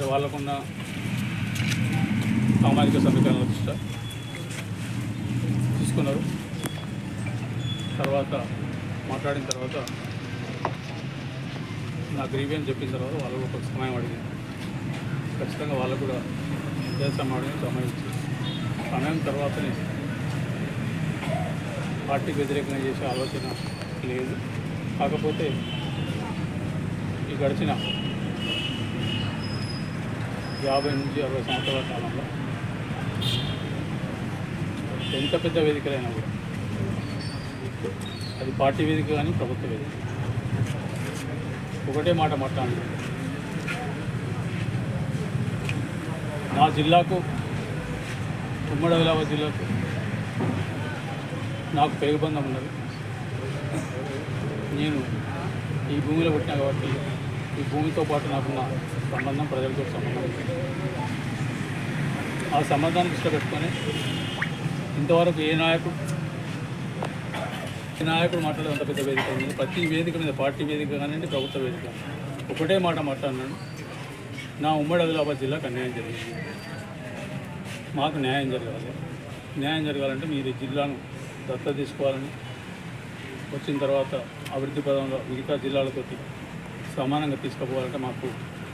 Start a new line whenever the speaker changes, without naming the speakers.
మరి వాళ్ళకున్న సామాజిక సమీకరణ దృష్ట్యా తీసుకున్నారు. తర్వాత మాట్లాడిన తర్వాత నా గ్రీవియన్ చెప్పిన తర్వాత వాళ్ళు ఒక సమయం అడిగింది ఖచ్చితంగా వాళ్ళకు కూడా ఇదే సమయం సమయం ఇచ్చింది సమయం తర్వాతనే పార్టీకి వ్యతిరేకంగా చేసే ఆలోచన లేదు. కాకపోతే ఈ గడిచిన యాభై నుంచి అరవై సంవత్సరాల కాలంలో. ఎంత పెద్ద వేదికలైనా కూడా. అది పార్టీ వేదిక కానీ ప్రభుత్వ వేదిక. ఒకటే మాట మాట్లాడు నా జిల్లాకు ఉమ్మడి ఆదిలాబాద్ జిల్లాకు నాకు పేరుబంధం ఉన్నది. నేను ఈ భూమిలో పుట్టినా కాబట్టి ఈ భూమితో పాటు నాకున్న సంబంధం ప్రజలతో సంబంధం. ఆ సంబంధాన్ని ఇష్టపెట్టుకొని ఇంతవరకు ఏ నాయకుడు ఏ నాయకుడు మాట్లాడే అంత పెద్ద వేదిక ఉంది ప్రతి వేదిక మీద పార్టీ వేదిక కానివ్వండి ప్రభుత్వ వేదిక ఒకటే మాట మాట్లాడినాను. నా ఉమ్మడి ఆదిలాబాద్ జిల్లాకు అన్యాయం జరిగింది. మాకు న్యాయం జరగాలి. న్యాయం జరగాలంటే మీరు జిల్లాను దత్తత తీసుకోవాలని వచ్చిన తర్వాత అభివృద్ధి పదంలో మిగతా జిల్లాలతో సమానంగా తీసుకుపోవాలంటే మాకు